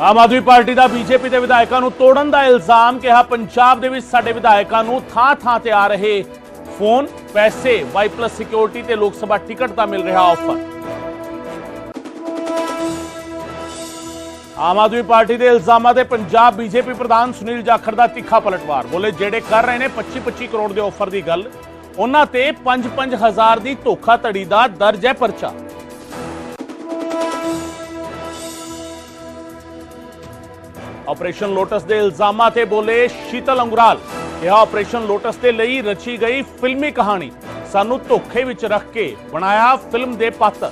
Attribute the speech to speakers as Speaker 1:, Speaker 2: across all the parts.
Speaker 1: ਆਮ Aadmi party ਦਾ BJP ਦੇ ਵਿਧਾਇਕਾਂ ਨੂੰ ਤੋੜਨ ਦਾ ਇਲਜ਼ਾਮ ਕਿਹਾ। ਪੰਜਾਬ ਦੇ ਵਿੱਚ ਸਾਡੇ ਵਿਧਾਇਕਾਂ ਨੂੰ ਥਾਂ-ਥਾਂ ਤੇ ਆ ਰਹੇ ਫੋਨ, ਪੈਸੇ, ਵਾਈ ਪਲੱਸ ਸਿਕਿਉਰਿਟੀ ਤੇ ਲੋਕ ਸਭਾ ਟਿਕਟ ਦਾ ਮਿਲ ਰਿਹਾ ਆਫਰ। ਆਮ ਆਦਮੀ ਪਾਰਟੀ ਦੇ ਇਲਜ਼ਾਮਾਂ ਤੇ ਪੰਜਾਬ ਬੀਜੇਪੀ ਪ੍ਰਧਾਨ ਸੁਨੀਲ ਜਾਖੜ ਦਾ ਤਿੱਖਾ ਪਲਟਵਾਰ। ਬੋਲੇ, ਜਿਹੜੇ ਕਰ ਰਹੇ ਨੇ 25-25 ਕਰੋੜ ਦੇ ਆਫਰ ਦੀ ਗੱਲ। ਉਹਨਾਂ ਤੇ 5-5 ਹਜ਼ਾਰ ਦੀ ਧੋਖਾਧੜੀ ਦਾ ਦਰਜ ਹੈ ਪਰਚਾ। ਆਪਰੇਸ਼ਨ ਲੋਟਸ ਦੇ ਇਲਜ਼ਾਮਾਂ ਤੇ ਬੋਲੇ ਸ਼ੀਤਲ ਅੰਗੁਰਾਲ। ਇਹ ਆਪਰੇਸ਼ਨ ਲੋਟਸ ਦੇ ਲਈ ਰਚੀ ਗਈ ਫਿਲਮੀ ਕਹਾਣੀ ਸਾਨੂੰ ਧੋਖੇ ਵਿੱਚ ਰੱਖ ਕੇ ਬਣਾਇਆ ਫਿਲਮ ਦੇ ਪਾਤਰ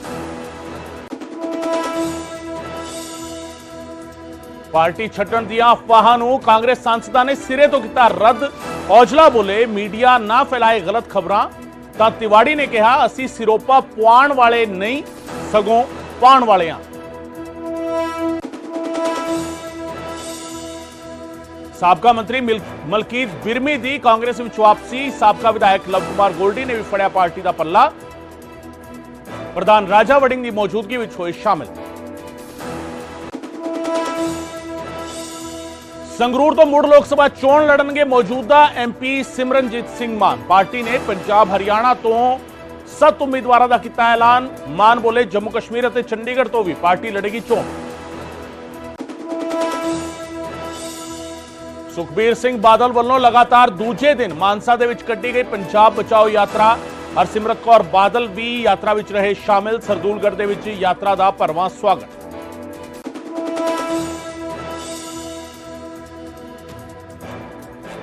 Speaker 1: ਪਾਰਟੀ ਛੱਡਣ ਦੀਆਂ ਅਫਵਾਹਾਂ ਨੂੰ ਕਾਂਗਰਸ ਸੰਸਦਾਂ ਨੇ ਸਿਰੇ ਤੋਂ ਕੀਤਾ ਰੱਦ। ਔਜਲਾ ਬੋਲੇ, ਮੀਡੀਆ ਨਾ ਫੈਲਾਏ ਗਲਤ ਖਬਰਾਂ। ਤਾਂ ਤਿਵਾੜੀ ਨੇ ਕਿਹਾ, ਅਸੀਂ ਸਿਰੋਪਾ ਪੁਆਣ ਵਾਲੇ ਨਹੀਂ, ਸਗੋਂ ਪਾਣ ਵਾਲੇ ਹਾਂ ਸਾਬਕਾ ਮੰਤਰੀ ਮਲਕੀਤ ਬਿਰਮੀ ਦੀ ਕਾਂਗਰਸ ਵਿੱਚ ਵਾਪਸੀ, ਸਾਬਕਾ ਵਿਧਾਇਕ ਲਵ ਕੁਮਾਰ ਗੋਲਡੀ ਨੇ ਵੀ ਫੜਿਆ ਪਾਰਟੀ ਦਾ ਪੱਲਾ। ਪ੍ਰਧਾਨ ਰਾਜਾ ਵੜਿੰਗ ਦੀ ਮੌਜੂਦਗੀ ਵਿੱਚ ਹੋਏ ਸ਼ਾਮਿਲ। ਸੰਗਰੂਰ ਤੋਂ ਮੁੜ ਲੋਕ ਸਭਾ ਚੋਣ ਲੜਨਗੇ ਮੌਜੂਦਾ ਐਮਪੀ ਸਿਮਰਨਜੀਤ ਸਿੰਘ ਮਾਨ। ਪਾਰਟੀ ਨੇ ਪੰਜਾਬ, ਹਰਿਆਣਾ ਤੋਂ ਸੱਤ ਉਮੀਦਵਾਰਾਂ ਦਾ ਕੀਤਾ ਐਲਾਨ। ਮਾਨ ਬੋਲੇ ਜੰਮੂ ਕਸ਼ਮੀਰ ਅਤੇ ਚੰਡੀਗੜ੍ਹ ਤੋਂ ਵੀ ਪਾਰਟੀ ਲੜੇਗੀ ਚੋਣ। ਸੁਖਬੀਰ ਸਿੰਘ ਬਾਦਲ ਵੱਲੋਂ ਲਗਾਤਾਰ ਦੂਜੇ ਦਿਨ ਮਾਨਸਾ ਦੇ ਵਿੱਚ ਕੱਢੀ ਗਈ ਪੰਜਾਬ ਬਚਾਓ ਯਾਤਰਾ। ਹਰਸਿਮਰਤ ਕੌਰ ਬਾਦਲ ਵੀ ਯਾਤਰਾ ਵਿੱਚ ਰਹੇ, ਸ਼ਾਮਿਲ ਸਰਦੂਲਗੜ੍ਹ ਦੇ ਵਿੱਚ ਯਾਤਰਾ ਦਾ ਭਰਵਾਂ ਸਵਾਗਤ।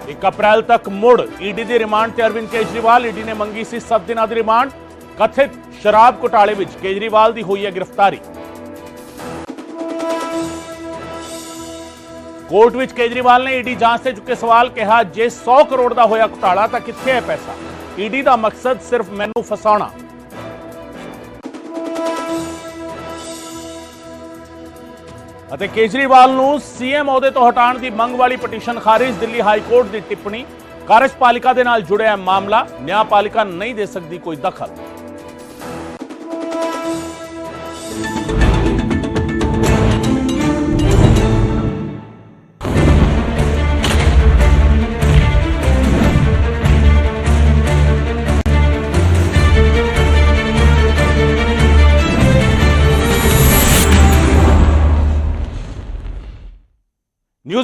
Speaker 1: ਇੱਕ ਅਪ੍ਰੈਲ ਤੱਕ ਮੁੜ ਈਡੀ ਦੀ ਰਿਮਾਂਡ ਤੇ ਅਰਵਿੰਦ ਕੇਜਰੀਵਾਲ, ਈਡੀ ਨੇ ਮੰਗੀ ਸੀ 7 ਦਿਨਾਂ ਦੀ ਰਿਮਾਂਡ। ਕਥਿਤ ਸ਼ਰਾਬ ਘੁਟਾਲੇ ਵਿੱਚ ਕੇਜਰੀਵਾਲ ਦੀ ਹੋਈ ਹੈ ਗ੍ਰਿਫਤਾਰੀ। ਕੋਰਟ ਵਿੱਚ ਕੇਜਰੀਵਾਲ ਨੇ ਈਡੀ ਜਾਂਚ ਤੇ ਚੁੱਕੇ ਸਵਾਲ ਕਿਹਾ ਜੇ 100 ਕਰੋੜ ਦਾ ਹੋਇਆ ਘੁਟਾਲਾ ਤਾਂ ਕਿੱਥੇ ਹੈ ਪੈਸਾ? ਈਡੀ ਦਾ ਮਕਸਦ ਸਿਰਫ ਮੈਨੂੰ ਫਸਾਉਣਾ। ਅਤੇ ਕੇਜਰੀਵਾਲ ਨੂੰ ਸੀਐਮ ਅਹੁਦੇ ਤੋਂ ਹਟਾਉਣ ਦੀ ਮੰਗ ਵਾਲੀ ਪਟੀਸ਼ਨ ਖਾਰਿਜ, ਦਿੱਲੀ ਹਾਈ ਕੋਰਟ ਦੀ ਟਿੱਪਣੀ। ਕਾਰਜਪਾਲਿਕਾ ਦੇ ਨਾਲ ਜੁੜਿਆ ਹੈ ਮਾਮਲਾ ਨਿਆਂਪਾਲਿਕਾ ਨਹੀਂ ਦੇ ਸਕਦੀ ਕੋਈ ਦਖਲ।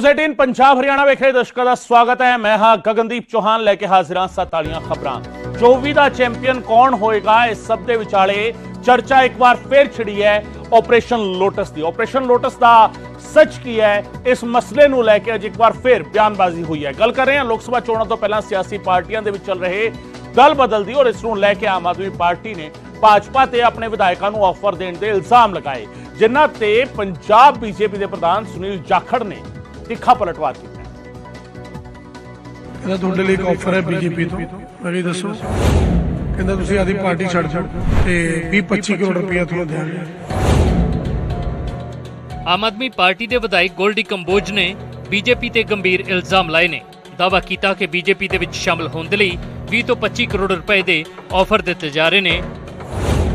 Speaker 1: ਨਿਊਜ਼ 18 ਪੰਜਾਬ ਹਰਿਆਣਾ ਵੇਖੇ ਦਰਸ਼ਕਾਂ ਦਾ ਸਵਾਗਤ ਹੈ। ਮੈਂ ਹਾਂ ਗਗਨਦੀਪ ਚੌਹਾਨ, ਲੈ ਕੇ ਹਾਜ਼ਰ ਹਾਂ ਖਬਰਾਂ। 24 ਦਾ ਚੈਂਪੀਅਨ ਕੌਣ ਹੋਏਗਾ? ਇਸ ਸਭ ਦੇ ਵਿਚਾਲੇ ਚਰਚਾ ਇੱਕ ਵਾਰ ਫੇਰ ਛਿੜੀ ਹੈ ਆਪਰੇਸ਼ਨ ਲੋਟਸ ਦੀ। ਆਪਰੇਸ਼ਨ ਲੋਟਸ ਦਾ ਸੱਚ ਕੀ ਹੈ? ਇਸ ਮਸਲੇ ਨੂੰ ਲੈ ਕੇ ਅੱਜ ਇੱਕ ਵਾਰ ਫੇਰ ਬਿਆਨਬਾਜ਼ੀ ਹੋਈ ਹੈ। ਗੱਲ ਕਰ ਰਹੇ ਹਾਂ ਲੋਕ ਸਭਾ ਚੋਣਾਂ ਤੋਂ ਪਹਿਲਾਂ ਸਿਆਸੀ ਪਾਰਟੀਆਂ ਦੇ ਵਿੱਚ ਚੱਲ ਰਹੇ ਦਲ ਬਦਲ ਦੀ ਔਰ ਇਸ ਨੂੰ ਲੈ ਕੇ ਆਮ ਆਦਮੀ ਪਾਰਟੀ ਨੇ ਭਾਜਪਾ ਤੇ ਆਪਣੇ ਵਿਧਾਇਕਾਂ ਨੂੰ ਆਫਰ ਦੇਣ ਦੇ ਇਲਜ਼ਾਮ ਲਗਾਏ। ਜਿਨ੍ਹਾਂ ਤੇ ਪੰਜਾਬ ਬੀਜੇਪੀ ਦੇ ਪ੍ਰਧਾਨ ਸੁਨੀਲ ਜਾਖੜ ਨੇ ਤਿੱਖਾ ਪਲਟਵਾਰ ਕੀਤਾ
Speaker 2: ਕਹਿੰਦਾ ਤੁਹਾਡੇ ਲਈ ਇੱਕ ਆਫਰ ਹੈ ਬੀਜੇਪੀ ਤੋਂ। ਮੈਂ ਵੀ ਦੱਸੋ। ਕਹਿੰਦਾ ਤੁਸੀਂ ਆਦੀ ਪਾਰਟੀ ਛੱਡ ਦਿਓ ਤੇ 20 25 ਕਰੋੜ ਰੁਪਇਆ ਤੁਹਾਨੂੰ ਦੇਵਾਂਗੇ
Speaker 3: ਆਮ ਆਦਮੀ ਪਾਰਟੀ ਦੇ ਵਿਧਾਇਕ ਗੋਲਡੀ ਕੰਬੋਜ ਨੇ ਬੀਜੇਪੀ ਤੇ ਗੰਭੀਰ ਇਲਜ਼ਾਮ ਲਾਏ ਨੇ। ਦਾਅਵਾ ਕੀਤਾ ਕਿ ਬੀਜੇਪੀ ਦੇ ਵਿੱਚ ਸ਼ਾਮਲ ਹੋਣ ਦੇ ਲਈ 20 ਤੋਂ 25 ਕਰੋੜ ਰੁਪਏ ਦੇ ਆਫਰ ਦਿੱਤੇ ਜਾ ਰਹੇ ਨੇ।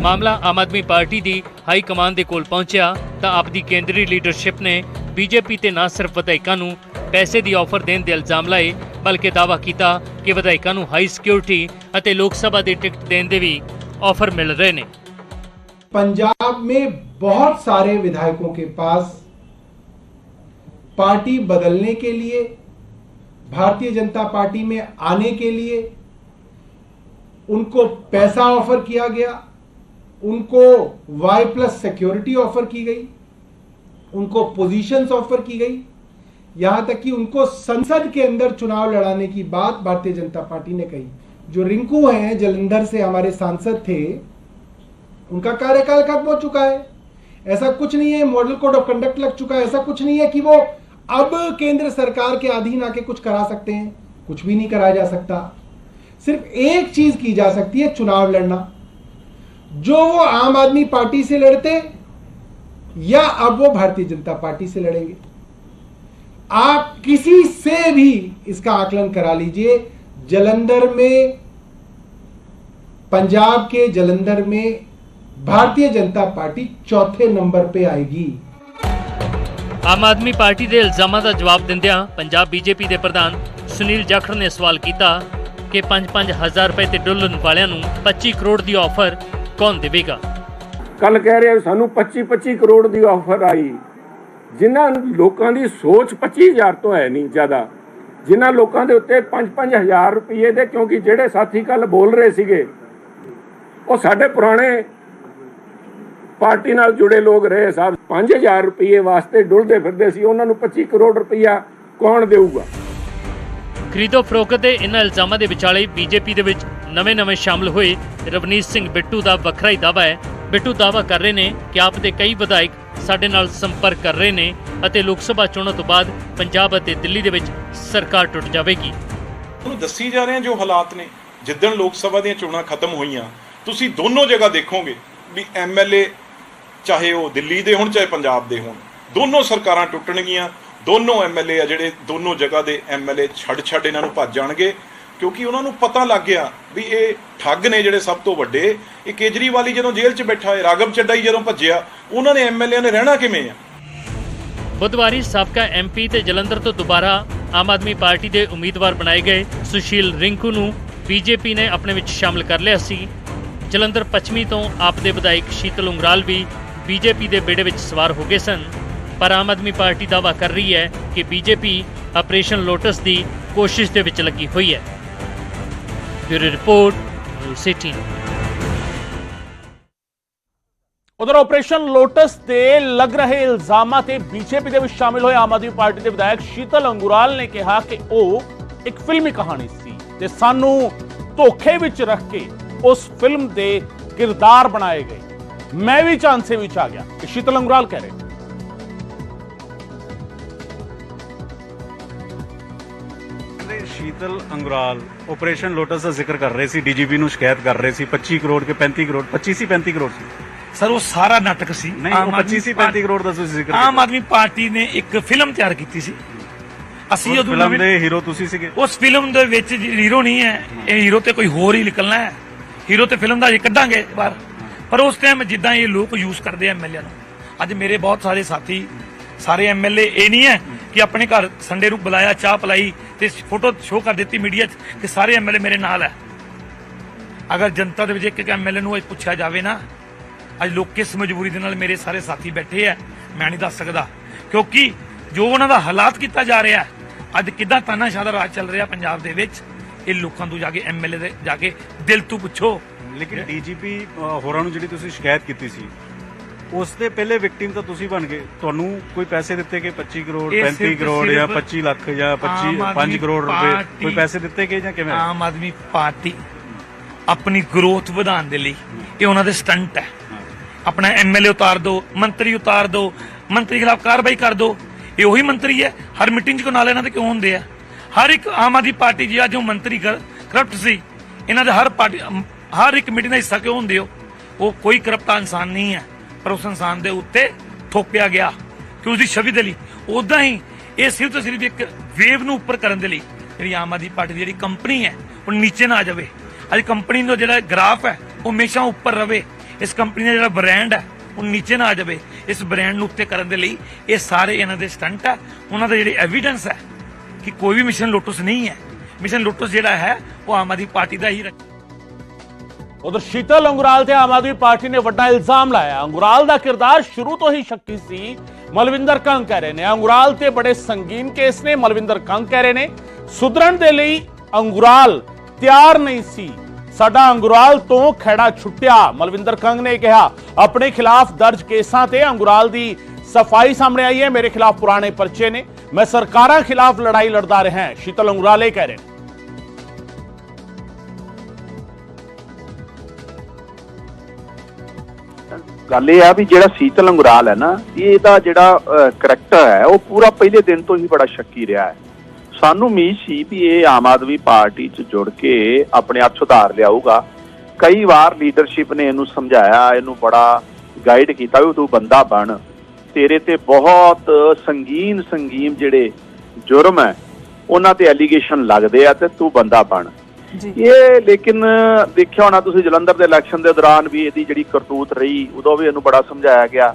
Speaker 3: ਮਾਮਲਾ ਆਮ ਆਦਮੀ ਪਾਰਟੀ ਦੀ ਹਾਈ ਕਮਾਂਡ ਦੇ ਕੋਲ ਪਹੁੰਚਿਆ ਤਾਂ ਆਪ ਦੀ ਕੇਂਦਰੀ ਲੀਡਰਸ਼ਿਪ ਨੇ ਬੀਜੇਪੀ ਤੇ ਨਾ ਸਿਰਫ ਵਿਧਾਇਕਾਂ ਨੂੰ ਪੈਸੇ ਦੀ ਆਫਰ ਦੇਣ ਦੇ ਇਲਜ਼ਾਮ ਲਾਏ ਬਲਕਿ ਦਾਅਵਾ ਕੀਤਾ ਕਿ ਵਿਧਾਇਕਾਂ ਨੂੰ ਹਾਈ ਸਿਕਿਉਰਿਟੀ ਅਤੇ ਲੋਕ ਸਭਾ ਦੀ ਟਿਕਟ ਦੇਣ ਦੇ ਵੀ ਆਫਰ ਮਿਲ ਰਹੇ ਨੇ
Speaker 4: पंजाब में बहुत सारे विधायकों के पास पार्टी बदलने के लिए भारतीय जनता पार्टी में आने के लिए उनको पैसा ऑफर किया गया उनको वाई प्लस सिक्योरिटी ऑफर की गई उनको पोजीशंस ऑफ़र की गई। यहाँ तक कि उनको संसद के अंदर चुनाव लड़ाने की बात भारतीय जनता पार्टी ने कही। जो रिंकू हैं, जलंधर से हमारे सांसद थे, उनका कार्यकाल खत्म हो चुका है। ऐसा कुछ नहीं है मॉडल कोड ऑफ़ कंडक्ट लग चुका है। ऐसा कुछ नहीं है कि वो अब केंद्र सरकार के अधीन आके कुछ करा सकते हैं। कुछ भी नहीं कराया जा सकता। सिर्फ़ एक चीज़ की जा सकती है, चुनाव लड़ना। जो वो आम आदमी पार्टी से लड़ते या अब वो भारतीय जनता पार्टी से लड़ेंगे आप किसी से भी इसका आकलन करा लीजिए जलंधर में पंजाब के जलंधर में भारतीय जनता पार्टी चौथे नंबर पे आएगी
Speaker 3: ਆਮ ਆਦਮੀ ਪਾਰਟੀ ਦੇ ਇਲਜ਼ਾਮਾਂ ਦਾ ਜਵਾਬ ਦਿੰਦਿਆਂ ਪੰਜਾਬ ਬੀਜੇਪੀ ਦੇ ਪ੍ਰਧਾਨ ਸੁਨੀਲ ਜਾਖੜ ਨੇ ਸਵਾਲ ਕੀਤਾ ਕਿ 5-5 ਹਜ਼ਾਰ ਰੁਪਏ ਤੇ ਡੁੱਲਣ ਵਾਲਿਆਂ ਨੂੰ 25 ਕਰੋੜ ਦੀ ਆਫਰ ਕੌਣ ਦੇਵੇਗਾ
Speaker 5: ਕੱਲ ਕਹਿ ਰਿਹਾ ਸਾਨੂੰ 25 25 ਕਰੋੜ ਦੀ ਆਫਰ ਆਈ। ਜਿਨ੍ਹਾਂ ਲੋਕਾਂ ਦੀ ਸੋਚ 25000 ਤੋਂ ਹੈ ਨਹੀਂ ਜ਼ਿਆਦਾ। ਜਿਨ੍ਹਾਂ ਲੋਕਾਂ ਦੇ ਉੱਤੇ 5-5000 ਰੁਪਏ ਦੇ, ਕਿਉਂਕਿ ਜਿਹੜੇ ਸਾਥੀ ਕੱਲ ਬੋਲ ਰਹੇ ਸੀਗੇ, ਉਹ ਸਾਡੇ ਪੁਰਾਣੇ ਪਾਰਟੀ ਨਾਲ ਜੁੜੇ ਲੋਕ ਰਹੇ ਸਾਹਿਬ। 5000 ਰੁਪਏ ਵਾਸਤੇ ਡੁੱਲਦੇ ਫਿਰਦੇ ਸੀ, ਉਹਨਾਂ ਨੂੰ 25 ਕਰੋੜ ਰੁਪਇਆ ਕੌਣ ਦੇਊਗਾ?
Speaker 3: ਖਰੀਦੋ ਫਰੋਖਤ ਦੇ ਇਹਨਾਂ ਇਲਜ਼ਾਮਾਂ ਦੇ ਵਿਚਾਲੇ ਬੀਜੇਪੀ ਦੇ ਵਿੱਚ ਨਵੇਂ-ਨਵੇਂ ਸ਼ਾਮਲ ਹੋਏ ਰਵਨੀਤ ਸਿੰਘ ਬਿੱਟੂ ਦਾ ਵੱਖਰਾ ਹੀ ਦਾਅਵਾ ਹੈ। ਬਿੱਟੂ ਦਾਅਵਾ ਕਰ ਰਹੇ ਨੇ ਕਿ ਆਪ ਦੇ ਕਈ ਵਿਧਾਇਕ ਸਾਡੇ ਨਾਲ ਸੰਪਰਕ ਕਰ ਰਹੇ ਨੇ ਅਤੇ ਲੋਕ ਸਭਾ ਚੋਣਾਂ ਤੋਂ ਬਾਅਦ ਪੰਜਾਬ ਅਤੇ ਦਿੱਲੀ ਦੇ ਵਿੱਚ ਸਰਕਾਰ ਟੁੱਟ ਜਾਵੇਗੀ।
Speaker 6: ਤੁਹਾਨੂੰ ਦੱਸੀ ਜਾ ਰਹੇ ਜੋ ਹਾਲਾਤ ਨੇ। ਜਿੱਦਣ ਲੋਕ ਸਭਾ ਦੀਆਂ ਚੋਣਾਂ ਖਤਮ ਹੋਈਆਂ, ਤੁਸੀਂ ਦੋਨੋਂ ਜਗ੍ਹਾ ਦੇਖੋਗੇ ਵੀ ਐਮਐਲਏ ਚਾਹੇ ਉਹ ਦਿੱਲੀ ਦੇ ਹੋਣ ਚਾਹੇ ਪੰਜਾਬ ਦੇ ਹੋਣ, ਦੋਨੋਂ ਸਰਕਾਰਾਂ ਟੁੱਟਣਗੀਆਂ, ਦੋਨੋਂ ਐਮਐਲਏ ਆ ਜਿਹੜੇ ਦੋਨੋਂ ਜਗ੍ਹਾ ਦੇ ਐਮਐਲਏ ਛੱਡ ਛੱਡ ਇਹਨਾਂ ਨੂੰ ਭੱਜ ਜਾਣਗੇ। ਕਿਉਂਕਿ ਉਹਨਾਂ ਨੂੰ ਪਤਾ ਲੱਗ ਗਿਆ ਵੀ ਇਹ ਠੱਗ ਨੇ ਜਿਹੜੇ ਸਭ ਤੋਂ ਵੱਡੇ। ਇਹ ਕੇਜਰੀਵਾਲ ਜਦੋਂ ਜੇਲ੍ਹ 'ਚ ਬੈਠਾ ਹੈ ਰਾਗਵ ਚੱਡਾ ਹੀ ਜਦੋਂ ਭੱਜਿਆ, ਉਹਨਾਂ ਨੇ ਐਮਐਲਏ ਨੇ ਰਹਿਣਾ ਕਿਵੇਂ ਆ?
Speaker 3: ਬੁੱਧਵਾਰੀ ਸਾਬਕਾ ਐਮਪੀ ਤੇ ਜਲੰਧਰ ਤੋਂ ਦੁਬਾਰਾ ਆਮ ਆਦਮੀ ਪਾਰਟੀ ਦੇ ਉਮੀਦਵਾਰ ਬਣਾਏ ਗਏ ਸੁਸ਼ੀਲ ਰਿੰਕੂ ਨੂੰ ਬੀਜੇਪੀ ਨੇ ਆਪਣੇ ਵਿੱਚ ਸ਼ਾਮਲ ਕਰ ਲਿਆ ਸੀ। ਜਲੰਧਰ ਪੱਛਮੀ ਤੋਂ ਆਪ ਦੇ ਵਿਧਾਇਕ ਸ਼ੀਤਲ ਉਂਗਰਾਲ ਵੀ ਬੀਜੇਪੀ ਦੇ ਬੇੜੇ ਵਿੱਚ ਸਵਾਰ ਹੋ ਗਏ ਸਨ। ਪਰ ਆਮ ਆਦਮੀ ਪਾਰਟੀ ਦਾਅਵਾ ਕਰ ਰਹੀ ਹੈ ਕਿ ਬੀਜੇਪੀ ਆਪਰੇਸ਼ਨ ਲੋਟਸ ਦੀ ਕੋਸ਼ਿਸ਼ ਦੇ ਵਿੱਚ ਲੱਗੀ ਹੋਈ ਹੈ। Bureau report news city.
Speaker 1: ਉਧਰ ਆਪਰੇਸ਼ਨ ਲੋਟਸ ਤੇ ਲੱਗ ਰਹੇ ਇਲਜ਼ਾਮਾਂ ਤੇ ਬੀਜੇਪੀ ਦੇ ਵਿੱਚ ਸ਼ਾਮਿਲ ਹੋਏ ਆਮ ਆਦਮੀ ਪਾਰਟੀ ਦੇ ਵਿਧਾਇਕ ਸ਼ੀਤਲ ਅੰਗੁਰਾਲ ਨੇ ਕਿਹਾ ਕਿ ਉਹ ਇੱਕ ਫਿਲਮੀ ਕਹਾਣੀ ਸੀ ਤੇ ਸਾਨੂੰ ਧੋਖੇ ਵਿੱਚ ਰੱਖ ਕੇ ਉਸ ਫਿਲਮ ਦੇ ਕਿਰਦਾਰ ਬਣਾਏ ਗਏ। ਮੈਂ ਵੀ ਚਾਂਸੇ ਵਿੱਚ ਆ ਗਿਆ। ਸ਼ੀਤਲ ਅੰਗੁਰਾਲ ਕਹਿ ਰਹੇ
Speaker 7: ਸ਼ੀਤਲ ਅੰਗਰਾਲ ਆਪਰੇਸ਼ਨ ਲੋਟਸ ਦਾ ਜ਼ਿਕਰ ਕਰ ਰਹੇ ਸੀ ਡੀਜੀਪੀ ਨੂੰ ਸ਼ਿਕਾਇਤ ਕਰ ਰਹੇ ਸੀ 25 ਕਰੋੜ ਕੇ 35 ਕਰੋੜ 25 ਸੀ 35 ਕਰੋੜ ਸੀ।
Speaker 8: ਸਰ ਉਹ ਸਾਰਾ ਨਾਟਕ ਸੀ।
Speaker 7: ਨਹੀਂ ਉਹ 25 ਸੀ 35 ਕਰੋੜ ਦਾ ਤੁਸੀਂ ਜ਼ਿਕਰ
Speaker 8: ਆਮ ਆਦਮੀ ਪਾਰਟੀ ਨੇ ਇੱਕ ਫਿਲਮ ਤਿਆਰ ਕੀਤੀ ਸੀ। ਅਸੀਂ ਉਦੋਂ
Speaker 7: ਫਿਲਮ ਦੇ ਹੀਰੋ ਤੁਸੀਂ ਸੀਗੇ।
Speaker 8: ਉਸ ਫਿਲਮ ਦੇ ਵਿੱਚ ਹੀਰੋ ਨਹੀਂ ਹੈ ਇਹ ਹੀਰੋ ਤੇ ਕੋਈ ਹੋਰ ਹੀ ਨਿਕਲਣਾ ਹੈ। ਹੀਰੋ ਤੇ ਫਿਲਮ ਦਾ ਇਹ ਕੱਢਾਂਗੇ ਬਾਹਰ ਪਰ ਉਸ ਟਾਈਮ ਜਿੱਦਾਂ ਇਹ ਲੋਕ ਯੂਜ਼ ਕਰਦੇ ਆ ਐਮਐਲਏ ਨੂੰ। ਅੱਜ ਮੇਰੇ ਬਹੁਤ ਸਾਰੇ ਸਾਥੀ ਸਾਰੇ ਐਮਐਲਏ ਇਹ ਨਹੀਂ ਹੈ ਕਿ ਆਪਣੇ ਘਰ ਸੰਡੇ ਨੂੰ ਬੁਲਾਇਆ, ਚਾਹ ਪਲਾਈ ਤੇ ਫੋਟੋ ਸ਼ੋਅ ਕਰ ਦਿੱਤੀ ਮੀਡੀਆ 'ਚ ਕਿ ਸਾਰੇ ਐਮਐਲਏ ਮੇਰੇ ਨਾਲ ਹੈ। ਅਗਰ ਜਨਤਾ ਦੇ ਵਿੱਚ ਇੱਕ ਇੱਕ ਐਮਐਲਏ ਨੂੰ ਇਹ ਪੁੱਛਿਆ ਜਾਵੇ ਨਾ, ਅੱਜ ਲੋਕ ਕਿਸ ਮਜਬੂਰੀ ਦੇ ਨਾਲ ਮੇਰੇ ਸਾਰੇ ਸਾਥੀ ਬੈਠੇ ਆ ਮੈਂ ਨਹੀਂ ਦੱਸ ਸਕਦਾ। ਕਿਉਂਕਿ ਜੋ ਉਹਨਾਂ ਦਾ ਹਾਲਾਤ ਕੀਤਾ ਜਾ ਰਿਹਾ ਅੱਜ ਕਿਦਾਂ ਤਾਨਾਸ਼ਾਹ ਦਾ ਰਾਜ ਚੱਲ ਰਿਹਾ ਪੰਜਾਬ ਦੇ ਵਿੱਚ, ਇਹ ਲੋਕਾਂ ਤੋਂ ਜਾ ਕੇ ਐਮਐਲਏ ਦੇ ਜਾ ਕੇ ਦਿਲ ਤੋਂ ਪੁੱਛੋ।
Speaker 7: ਲੇਕਿਨ ਡੀਜੀਪੀ ਹੋਰਾਂ ਨੂੰ ਜਿਹੜੀ ਤੁਸੀਂ ਸ਼ਿਕਾਇਤ ਕੀਤੀ ਸੀ ਉਸ ਦੇ ਪਹਿਲੇ ਵਿਕਟਿਮ ਤਾਂ ਤੁਸੀਂ ਬਣ ਗਏ। ਤੁਹਾਨੂੰ ਕੋਈ ਪੈਸੇ ਦਿੱਤੇ ਗਏ 25 ਕਰੋੜ
Speaker 8: ਇਹ
Speaker 7: 35
Speaker 8: ਸਿਰਫ-
Speaker 7: ਕਰੋੜ ਜਾਂ
Speaker 8: ਸਿਰਫ
Speaker 7: 25 ਲੱਖ ਜਾਂ 25
Speaker 8: ਆਮ ਆਦਮੀ
Speaker 7: 5 ਕਰੋੜ ਰੁਪਏ।
Speaker 8: ਪਾਰਟੀ-
Speaker 7: ਕੋਈ ਪੈਸੇ ਦਿੱਤੇ ਗਏ ਜਾਂ ਕਿਵੇਂ?
Speaker 8: ਆਮ ਆਦਮੀ ਪਾਰਟੀ ਆਪਣੀ ਗਰੋਥ ਵਧਾਉਣ ਦੇ ਲਈ ਇਹ ਉਹਨਾਂ ਦੇ ਸਟੰਟ ਹੈ। ਆਪਣਾ ਐਮਐਲਏ ਉਤਾਰ ਦਿਓ ਮੰਤਰੀ ਉਤਾਰ ਦਿਓ ਮੰਤਰੀ ਖਿਲਾਫ ਕਾਰਵਾਈ ਕਰ ਦਿਓ ਇਹ ਉਹੀ ਮੰਤਰੀ ਹੈ। ਹਰ ਮੀਟਿੰਗ 'ਚ ਕੋ ਨਾਲ ਇਹਨਾਂ ਦੇ ਕਿਉਂ ਹੁੰਦੇ ਆ? ਹਰ ਇੱਕ ਆਮ ਆਦਮੀ ਪਾਰਟੀ ਜਿਹੜਾ ਜੋ ਮੰਤਰੀ ਕਰਪਟ ਸੀ। ਇਹਨਾਂ ਦੇ ਹਰ ਪਾਰਟੀ ਹਰ ਇੱਕ ਮੀਟਿੰਗ ਦਾ ਹਿੱਸਾ ਕਿਉਂ ਹੁੰਦੇ ਹੋ? ਉਹ ਕੋਈ ਕਰਪਤਾ ਇਨਸਾਨ ਨਹੀਂ ਹੈ। ਪਰ ਉਸ ਇਨਸਾਨ ਦੇ ਉੱਤੇ ਥੋਪਿਆ ਗਿਆ ਕਿ ਉਸ ਦੀ ਛਵੀ ਦੇ ਲਈ। ਉਦਾਂ ਹੀ ਇਹ ਸਿਰਫ ਤੇ ਸਿਰਫ ਇੱਕ ਵੇਵ ਨੂੰ ਉੱਪਰ ਕਰਨ ਦੇ ਲਈ। ਜਿਹੜੀ ਆਮ ਆਦਮੀ ਪਾਰਟੀ ਦੀ ਜਿਹੜੀ ਕੰਪਨੀ ਹੈ, ਉਹ ਨੀਚੇ ਨਾ ਆ ਜਾਵੇ। ਅੱਜ ਕੰਪਨੀ ਦਾ ਜਿਹੜਾ ਗ੍ਰਾਫ ਹੈ, ਉਹ ਹਮੇਸ਼ਾ ਉੱਪਰ ਰਵੇ। ਇਸ ਕੰਪਨੀ ਦਾ ਜਿਹੜਾ ਬ੍ਰਾਂਡ ਹੈ, ਉਹ ਨੀਚੇ ਨਾ ਆ ਜਾਵੇ। ਇਸ ਬ੍ਰਾਂਡ ਨੂੰ ਉੱਤੇ ਕਰਨ ਦੇ ਲਈ ਇਹ ਸਾਰੇ ਇਹਨਾਂ ਦੇ ਸਟੰਟ ਹੈ ਉਹਨਾਂ ਦਾ ਜਿਹੜੀ ਐਵੀਡੈਂਸ ਹੈ ਕਿ ਕੋਈ ਵੀ ਮਿਸ਼ਨ ਲੋਟਸ ਨਹੀਂ ਹੈ। ਮਿਸ਼ਨ ਲੋਟਸ ਜਿਹੜਾ ਹੈ, ਉਹ ਆਮ ਆਦਮੀ ਪਾਰਟੀ ਦਾ ਹੀ ਰੱਖ
Speaker 1: ਉਧਰ ਸ਼ੀਤਲ ਅੰਗੁਰਾਲ ਤੇ ਆਮ ਆਦਮੀ ਪਾਰਟੀ ਨੇ ਵੱਡਾ ਇਲਜ਼ਾਮ ਲਾਇਆ ਅੰਗੁਰਾਲ ਦਾ ਕਿਰਦਾਰ ਸ਼ੁਰੂ ਤੋਂ ਹੀ ਸ਼ੱਕੀ ਸੀ ਮਲਵਿੰਦਰ ਕੰਗ ਕਹਿ ਰਹੇ ਨੇ ਅੰਗੁਰਾਲ ਤੇ ਬੜੇ ਸੰਗੀਨ ਕੇਸ ਨੇ ਮਲਵਿੰਦਰ ਕੰਗ ਕਹਿ ਰਹੇ ਨੇ ਸੁਧਰਨ ਦੇ ਲਈ ਅੰਗੁਰਾਲ ਤਿਆਰ ਨਹੀਂ ਸੀ ਸਾਡਾ ਅੰਗੁਰਾਲ ਤੋਂ ਖੈੜਾ ਛੁੱਟਿਆ ਮਲਵਿੰਦਰ ਕੰਗ ਨੇ ਕਿਹਾ ਆਪਣੇ ਖਿਲਾਫ ਦਰਜ ਕੇਸਾਂ ਤੇ ਅੰਗੁਰਾਲ ਦੀ ਸਫ਼ਾਈ ਸਾਹਮਣੇ ਆਈ ਹੈ ਮੇਰੇ ਖਿਲਾਫ ਪੁਰਾਣੇ ਪਰਚੇ ਨੇ ਮੈਂ ਸਰਕਾਰਾਂ ਖਿਲਾਫ ਲੜਾਈ ਲੜਦਾ ਰਿਹਾ ਹਾਂ ਸ਼ੀਤਲ ਅੰਗੁਰਾਲ ਇਹ ਕਹਿ ਰਹੇ ਨੇ
Speaker 9: ਗੱਲ ਇਹ ਆ ਵੀ ਜਿਹੜਾ ਸੀਤਲ ਅੰਗਰਾਲ ਹੈ ਨਾ, ਇਹਦਾ ਜਿਹੜਾ ਕਰੈਕਟਰ ਹੈ, ਉਹ ਪੂਰਾ ਪਹਿਲੇ ਦਿਨ ਤੋਂ ਹੀ ਬੜਾ ਸ਼ੱਕੀ ਰਿਹਾ ਹੈ। ਸਾਨੂੰ ਉਮੀਦ ਸੀ ਵੀ ਇਹ ਆਮ ਆਦਮੀ ਪਾਰਟੀ 'ਚ ਜੁੜ ਕੇ ਆਪਣੇ ਆਪ ਸੁਧਾਰ ਲਿਆਊਗਾ। ਕਈ ਵਾਰ ਲੀਡਰਸ਼ਿਪ ਨੇ ਇਹਨੂੰ ਸਮਝਾਇਆ, ਇਹਨੂੰ ਬੜਾ ਗਾਈਡ ਕੀਤਾ ਵੀ ਤੂੰ ਬੰਦਾ ਬਣ। ਤੇਰੇ ਤੇ ਬਹੁਤ ਸੰਗੀਨ ਸੰਗੀਨ ਜਿਹੜੇ ਜੁਰਮ ਹੈ, ਉਹਨਾਂ ਤੇ ਐਲੀਗੇਸ਼ਨ ਲੱਗਦੇ ਆ ਤੇ ਤੂੰ ਬੰਦਾ ਬਣ। ਇਹ ਲੇਕਿਨ ਦੇਖਿਆ ਹੋਣਾ ਤੁਸੀਂ ਜਲੰਧਰ ਦੇ ਇਲੈਕਸ਼ਨ ਦੇ ਦੌਰਾਨ ਵੀ ਇਹਦੀ ਜਿਹੜੀ ਕਰਤੂਤ ਰਹੀ ਉਦੋਂ ਵੀ ਇਹਨੂੰ ਬੜਾ ਸਮਝਾਇਆ ਗਿਆ।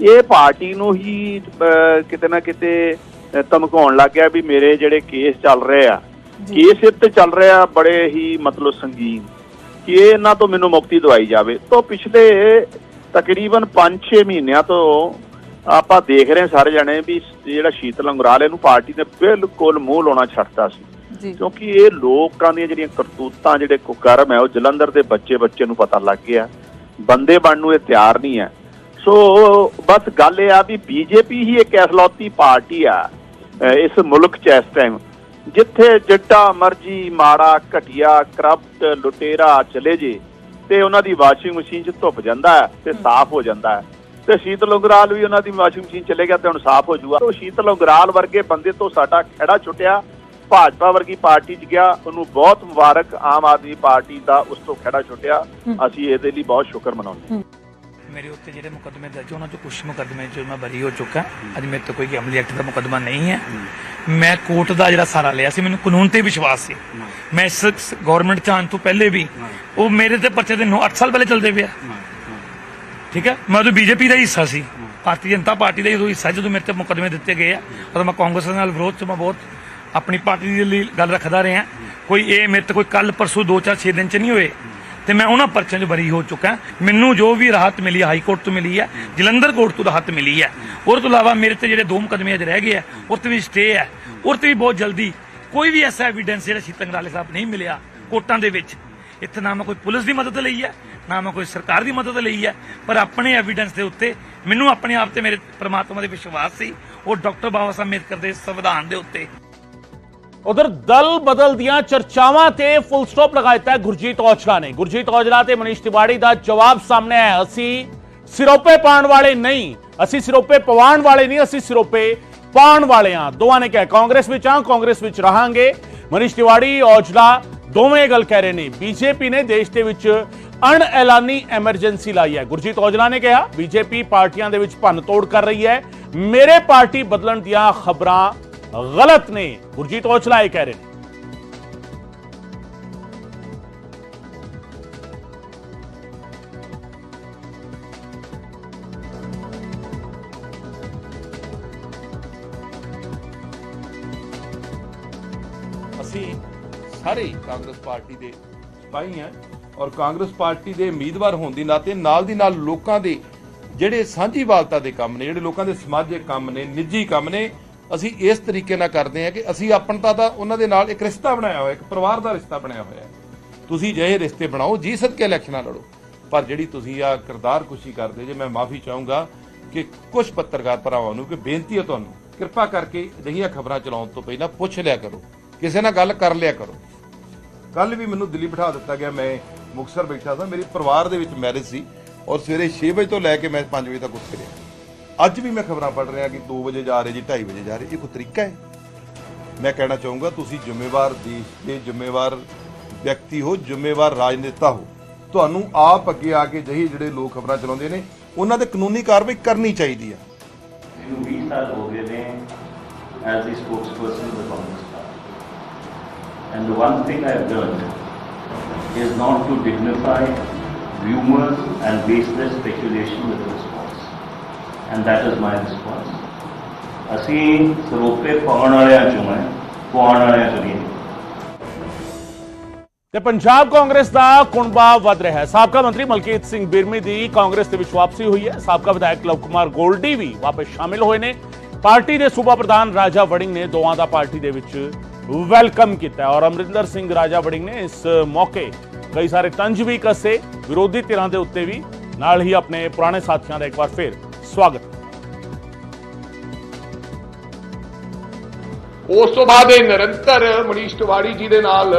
Speaker 9: ਇਹ ਪਾਰਟੀ ਨੂੰ ਹੀ ਕਿਤੇ ਨਾ ਕਿਤੇ ਧਮਕਾਉਣ ਲੱਗ ਗਿਆ ਵੀ ਮੇਰੇ ਜਿਹੜੇ ਕੇਸ ਚੱਲ ਰਹੇ ਆ। ਕੇਸ ਇਹ ਤੇ ਚੱਲ ਰਿਹਾ ਬੜੇ ਹੀ ਮਤਲਬ ਸੰਗੀਨ। ਕਿ ਇਹ ਇਹਨਾਂ ਤੋਂ ਮੈਨੂੰ ਮੁਕਤੀ ਦਵਾਈ ਜਾਵੇ। ਤੋਂ ਪਿਛਲੇ ਤਕਰੀਬਨ 5-6 ਮਹੀਨਿਆਂ ਤੋਂ ਆਪਾਂ ਦੇਖ ਰਹੇ ਸਾਰੇ ਜਣੇ ਵੀ ਜਿਹੜਾ ਸ਼ੀਤਲ ਅੰਗਰਾਲ ਇਹਨੂੰ ਪਾਰਟੀ ਨੇ ਬਿਲਕੁਲ ਮੂੰਹ ਲਾਉਣਾ ਛੱਡਤਾ ਸੀ। ਕਿਉਂਕਿ ਇਹ ਲੋਕਾਂ ਦੀਆਂ ਜਿਹੜੀਆਂ ਕਰਤੂਤਾਂ ਜਿਹੜੇ ਕੁਕਰਮ ਹੈ ਉਹ ਜਲੰਧਰ ਦੇ ਬੱਚੇ ਬੱਚੇ ਨੂੰ ਪਤਾ ਲੱਗ ਗਿਆ। ਬੰਦੇ ਬਣਨ ਨੂੰ ਇਹ ਤਿਆਰ ਨਹੀਂ ਹੈ। ਸੋ ਬਸ ਗੱਲ ਇਹ ਆ ਵੀ ਬੀਜੇਪੀ ਹੀ ਇੱਕ ਐਸਲੌਤੀ ਪਾਰਟੀ ਆ ਇਸ ਮੁਲਕ 'ਚ ਇਸ ਟਾਈਮ ਜਿੱਥੇ ਜਿੱਟਾ ਮਰਜ਼ੀ ਮਾੜਾ ਘਟਿਆ ਕਰਪਟ ਲੁਟੇਰਾ ਚਲੇ ਜੇ ਤੇ ਉਹਨਾਂ ਦੀ ਵਾਸ਼ਿੰਗ ਮਸ਼ੀਨ 'ਚ ਧੁੱਪ ਜਾਂਦਾ ਹੈ ਤੇ ਸਾਫ਼ ਹੋ ਜਾਂਦਾ ਹੈ। ਤੇ ਸ਼ੀਤਲ ਉਂਗਰਾਲ ਵੀ ਉਹਨਾਂ ਦੀ ਵਾਸ਼ਿੰਗ ਮਸ਼ੀਨ ਚਲੇ ਗਿਆ ਤੇ ਹੁਣ ਸਾਫ਼ ਹੋ ਜੂਗਾ। ਉਹ ਸ਼ੀਤਲ ਉਂਗਰਾਲ ਵਰਗੇ ਬੰਦੇ ਤੋਂ ਸਾਡਾ ਖਹਿੜਾ ਛੁੱਟਿਆ। ਭਾਜਪਾ ਵਰਗੀ ਪਾਰਟੀ 'ਚ ਗਿਆ ਉਹਨੂੰ ਬਹੁਤ ਮੁਬਾਰਕ ਆਮ ਆਦਮੀ ਪਾਰਟੀ ਦਾ ਉਸ ਤੋਂ ਖਹਿੜਾ ਛੁੱਟਿਆ। ਅਸੀਂ ਇਹਦੇ ਲਈ ਬਹੁਤ ਸ਼ੁਕਰ ਮਨਾਉਂਦੇ ਹਾਂ।
Speaker 8: ਮੇਰੇ ਉੱਤੇ ਜਿਹੜੇ ਮੁਕੱਦਮੇ ਦਰਜ ਉਹਨਾਂ ਚੋਂ ਕੁਝ ਮੁਕੱਦਮੇ ਚੋਂ ਮੈਂ ਬਰੀ ਹੋ ਚੁੱਕਾ। ਅੱਜ ਮੇਰੇ ਤੇ ਕੋਈ ਅਮਲੀ ਐਕਟ ਦਾ ਮੁਕੱਦਮਾ ਨਹੀਂ ਹੈ। ਮੈਂ ਕੋਰਟ ਦਾ ਜਿਹੜਾ ਸਾਰਾ ਲਿਆ ਸੀ ਮੈਨੂੰ ਕਾਨੂੰਨ ਤੇ ਵਿਸ਼ਵਾਸ ਸੀ। ਮੈਂ ਇਸ ਗਵਰਨਮੈਂਟ ਚ ਆਉਣ ਤੋਂ ਪਹਿਲੇ ਵੀ ਉਹ ਮੇਰੇ ਤੇ ਪਰਚੇ ਦੇ 9 8 ਸਾਲ ਪਹਿਲੇ ਚੱਲਦੇ ਪਿਆ ਠੀਕ ਹੈ? ਮੈਂ ਉਦੋਂ ਬੀਜੇਪੀ ਦਾ ਹਿੱਸਾ ਸੀ। ਭਾਰਤੀ ਜਨਤਾ ਪਾਰਟੀ ਦਾ ਹੀ ਹਿੱਸਾ ਜਦੋਂ ਮੇਰੇ ਤੇ ਮੁਕੱਦਮੇ ਦਿੱਤੇ ਗਏ ਆ। ਉਦੋਂ ਮੈਂ ਕਾਂਗਰਸ ਨਾਲ ਵਿਰੋਧ ਚ ਮੈਂ ਬਹੁਤ ਆਪਣੀ ਪਾਰਟੀ ਦੇ ਲਈ ਗੱਲ ਰੱਖਦਾ ਰਿਹਾ। ਕੋਈ ਇਹ ਮੇਰੇ ਤੇ ਕੋਈ ਕੱਲ, ਪਰਸੋਂ 2 4 6 ਦਿਨ ਚ ਨਹੀਂ ਹੋਏ। ਤੇ ਮੈਂ ਉਹਨਾਂ ਪਰਚਿਆਂ 'ਚ ਬਰੀ ਹੋ ਚੁੱਕਾ। ਮੈਨੂੰ ਜੋ ਵੀ ਰਾਹਤ ਮਿਲੀ ਹਾਈ ਕੋਰਟ ਤੋਂ ਮਿਲੀ ਹੈ ਜਲੰਧਰ ਕੋਰਟ ਤੋਂ ਰਾਹਤ ਮਿਲੀ ਹੈ ਉਹ ਤੋਂ ਇਲਾਵਾ ਮੇਰੇ ਤੇ ਜਿਹੜੇ ਦੋ ਮੁਕੱਦਮੇ ਅਜ ਰਹਿ ਗਏ ਆ ਉਹ ਤੇ ਵੀ ਸਟੇ ਹੈ ਉਹ ਤੇ ਵੀ ਬਹੁਤ ਜਲਦੀ ਕੋਈ ਵੀ ਐਸਾ ਐਵੀਡੈਂਸ ਜਿਹੜਾ ਸ਼ੀਤਲ ਰਾਲੇ ਸਾਹਿਬ ਨਹੀਂ ਮਿਲਿਆ ਕੋਰਟਾਂ ਦੇ ਵਿੱਚ। ਇੱਥੇ ਨਾ ਮੈਂ ਕੋਈ ਪੁਲਿਸ ਦੀ ਮਦਦ ਲਈ ਹੈ ਨਾ ਮੈਂ ਕੋਈ ਸਰਕਾਰ ਦੀ ਮਦਦ ਲਈ ਹੈ ਪਰ ਆਪਣੇ ਐਵੀਡੈਂਸ ਦੇ ਉੱਤੇ ਮੈਨੂੰ ਆਪਣੇ ਆਪ ਤੇ ਮੇਰੇ ਪ੍ਰਮਾਤਮਾ ਦੇ ਵਿਸ਼ਵਾਸ ਸੀ। ਉਹ ਡਾਕਟਰ ਬਾਬਾ ਸਾਹਿਬ ਅੰਬੇਦਕਰ ਦੇ ਸੰਵਿਧਾਨ ਦੇ ਉੱਤੇ।
Speaker 1: ਉਧਰ ਦਲ ਬਦਲ ਦੀਆਂ ਚਰਚਾਵਾਂ ਤੇ ਫੁੱਲ ਸਟਾਪ ਲਗਾ ਦਿੱਤਾ ਗੁਰਜੀਤ ਔਜਲਾ ਨੇ। ਗੁਰਜੀਤ ਔਜਲਾ ਤੇ ਮਨੀਸ਼ ਤਿਵਾੜੀ ਦਾ ਜਵਾਬ ਸਾਹਮਣੇ ਆਇਆ। ਅਸੀਂ ਸਿਰੋਪੇ ਪਾਉਣ ਵਾਲੇ ਨਹੀਂ, ਅਸੀਂ ਸਿਰੋਪੇ ਪਵਾਉਣ ਵਾਲੇ ਨਹੀਂ, ਅਸੀਂ ਸਿਰੋਪੇ ਪਾਉਣ ਵਾਲੇ ਹਾਂ। ਦੋਵਾਂ ਨੇ ਕਿਹਾ, ਕਾਂਗਰਸ ਵਿੱਚ ਹਾਂ, ਕਾਂਗਰਸ ਵਿੱਚ ਰਹਾਂਗੇ। ਮਨੀਸ਼ ਤਿਵਾੜੀ, ਔਜਲਾ ਦੋਵੇਂ ਗੱਲ ਕਹਿ ਰਹੇ ਨੇ। ਬੀਜੇਪੀ ਨੇ ਦੇਸ਼ ਦੇ ਵਿੱਚ ਅਣ ਐਲਾਨੀ ਐਮਰਜੈਂਸੀ ਲਾਈ ਹੈ। ਗੁਰਜੀਤ ਔਜਲਾ ਨੇ ਕਿਹਾ, ਬੀਜੇਪੀ ਪਾਰਟੀਆਂ ਦੇ ਵਿੱਚ ਭੰਨ ਤੋੜ ਕਰ ਰਹੀ ਹੈ। ਮੇਰੇ ਪਾਰਟੀ ਬਦਲਣ ਦੀਆਂ ਖਬਰਾਂ ਗਲਤ ਨੇ ਗੁਰਜੀਤ ਔਚਲਾ ਇਹ ਕਹਿ ਰਹੇ ਨੇ
Speaker 10: ਅਸੀਂ ਸਾਰੇ ਕਾਂਗਰਸ ਪਾਰਟੀ ਦੇ ਸਿਪਾਹੀ ਹਾਂ ਔਰ ਕਾਂਗਰਸ ਪਾਰਟੀ ਦੇ ਉਮੀਦਵਾਰ ਹੋਣ ਦੀ ਨਾਤੇ ਨਾਲ ਦੀ ਨਾਲ ਲੋਕਾਂ ਦੇ ਜਿਹੜੇ ਸਾਂਝੀਵਾਲਤਾ ਦੇ ਕੰਮ ਨੇ, ਜਿਹੜੇ ਲੋਕਾਂ ਦੇ ਸਮਾਜਿਕ ਕੰਮ ਨੇ, ਨਿੱਜੀ ਕੰਮ ਨੇ ਅਸੀਂ ਇਸ ਤਰੀਕੇ ਨਾਲ ਕਰਦੇ ਹਾਂ ਕਿ ਅਸੀਂ ਆਪਣਤਾ ਦਾ ਉਹਨਾਂ ਦੇ ਨਾਲ ਇੱਕ ਰਿਸ਼ਤਾ ਬਣਾਇਆ ਹੋਇਆ, ਇੱਕ ਪਰਿਵਾਰ ਦਾ ਰਿਸ਼ਤਾ ਬਣਾਇਆ ਹੋਇਆ ਤੁਸੀਂ ਜਿਹੇ ਰਿਸ਼ਤੇ ਬਣਾਓ, ਜੀ ਸਦਕੇ ਇਲੈਕਸ਼ਨਾਂ ਲੜੋ। ਪਰ ਜਿਹੜੀ ਤੁਸੀਂ ਆ ਕਿਰਦਾਰ ਕੁਸ਼ੀ ਕਰਦੇ, ਜੇ ਮੈਂ ਮਾਫੀ ਚਾਹੂੰਗਾ ਕਿ ਕੁਝ ਪੱਤਰਕਾਰ ਭਰਾਵਾਂ ਨੂੰ, ਕਿ ਬੇਨਤੀ ਹੈ ਤੁਹਾਨੂੰ, ਕਿਰਪਾ ਕਰਕੇ ਅਜਿਹੀਆਂ ਖਬਰਾਂ ਚਲਾਉਣ ਤੋਂ ਪਹਿਲਾਂ ਪੁੱਛ ਲਿਆ ਕਰੋ। ਕਿਸੇ ਨਾਲ ਗੱਲ ਕਰ ਲਿਆ ਕਰੋ। ਕੱਲ ਵੀ ਮੈਨੂੰ ਦਿੱਲੀ ਬਿਠਾ ਦਿੱਤਾ ਗਿਆ, ਮੈਂ ਮੁਕਤਸਰ ਬੈਠਾ ਸਾਂ, ਮੇਰੇ ਪਰਿਵਾਰ ਦੇ ਵਿੱਚ ਮੈਰਿਜ ਸੀ ਔਰ ਸਵੇਰੇ 6 ਵਜੇ ਤੋਂ ਲੈ ਕੇ ਮੈਂ 5 ਵਜੇ ਤੱਕ ਉੱਥੇ ਰਿਹਾ। ਅੱਜ ਵੀ ਮੈਂ ਖਬਰਾਂ ਪੜ੍ਹ ਰਿਹਾ ਕਿ 2 ਵਜੇ ਜਾ ਰਹੇ ਜੀ 2:30 ਵਜੇ ਜਾ ਰਹੇ, ਇਹ ਕੋਈ ਤਰੀਕਾ ਹੈ ਮੈਂ ਕਹਿਣਾ ਚਾਹੂੰਗਾ, ਤੁਸੀਂ ਜ਼ਿੰਮੇਵਾਰ ਦੇਸ਼ ਦੇ ਜ਼ਿੰਮੇਵਾਰ ਵਿਅਕਤੀ ਹੋ, ਜ਼ਿੰਮੇਵਾਰ ਰਾਜਨੇਤਾ ਹੋ, ਤੁਹਾਨੂੰ ਆਪ ਅੱਗੇ ਆ ਕੇ ਜਿਹੀ ਜਿਹੜੇ ਲੋਕ ਖਬਰਾਂ ਚਲਾਉਂਦੇ ਨੇ, ਉਹਨਾਂ ਤੇ ਕਾਨੂੰਨੀ ਕਾਰਵਾਈ ਕਰਨੀ ਚਾਹੀਦੀ ਹੈ
Speaker 11: ਮੈਨੂੰ 20 ਸਾਲ ਹੋ ਗਏ ਨੇ as the spokesperson of the Congress Party. And the one thing I have is not to dignify rumors and baseless speculation with response. And that is my response. ਅਸੀਂ ਸਰੋਪੇ ਪਾਉਣ ਵਾਲਿਆਂ ਚੋਂ ਹੈ ਪਾਉਣ ਵਾਲਿਆਂ ਚੋਂ ਨਹੀਂ।
Speaker 1: ਤੇ ਪੰਜਾਬ ਕਾਂਗਰਸ ਦਾ ਕੁਣਬਾ ਵੱਧ ਰਿਹਾ ਹੈ। ਸਾਬਕਾ ਮੰਤਰੀ ਮਲਕੀਤ ਸਿੰਘ ਬਿਰਮੀ ਦੀ ਕਾਂਗਰਸ ਦੇ ਵਿੱਚ ਵਾਪਸੀ ਹੋਈ ਹੈ। ਸਾਬਕਾ ਵਿਧਾਇਕ ਲਵ ਕੁਮਾਰ ਗੋਲਡੀ ਵੀ ਵਾਪਸ ਸ਼ਾਮਿਲ ਹੋਏ ਨੇ। ਪਾਰਟੀ ਦੇ ਸੂਬਾ ਪ੍ਰਧਾਨ ਰਾਜਾ ਵੜਿੰਗ ਨੇ ਦੋਵਾਂ ਦਾ ਪਾਰਟੀ ਦੇ ਵਿੱਚ ਵੈਲਕਮ ਕੀਤਾ ਔਰ ਅਮਰਿੰਦਰ ਸਿੰਘ ਰਾਜਾ ਵੜਿੰਗ ਨੇ ਇਸ ਮੌਕੇ ਕਈ ਸਾਰੇ ਤੰਜ ਵੀ ਕੱਸੇ। ਵਿਰੋਧੀ ਧਿਰਾਂ ਦੇ ਉੱਤੇ ਵੀ, ਨਾਲ ਹੀ ਆਪਣੇ ਪੁਰਾਣੇ ਸਾਥੀਆਂ ਦਾ ਇੱਕ ਵਾਰ ਫਿਰ ਸਵਾਗਤ।
Speaker 12: ਉਸ ਤੋਂ ਬਾਅਦ ਇਹ ਨਿਰੰਤਰ ਮਨੀਸ਼ ਤਿਵਾੜੀ ਜੀ ਦੇ ਨਾਲ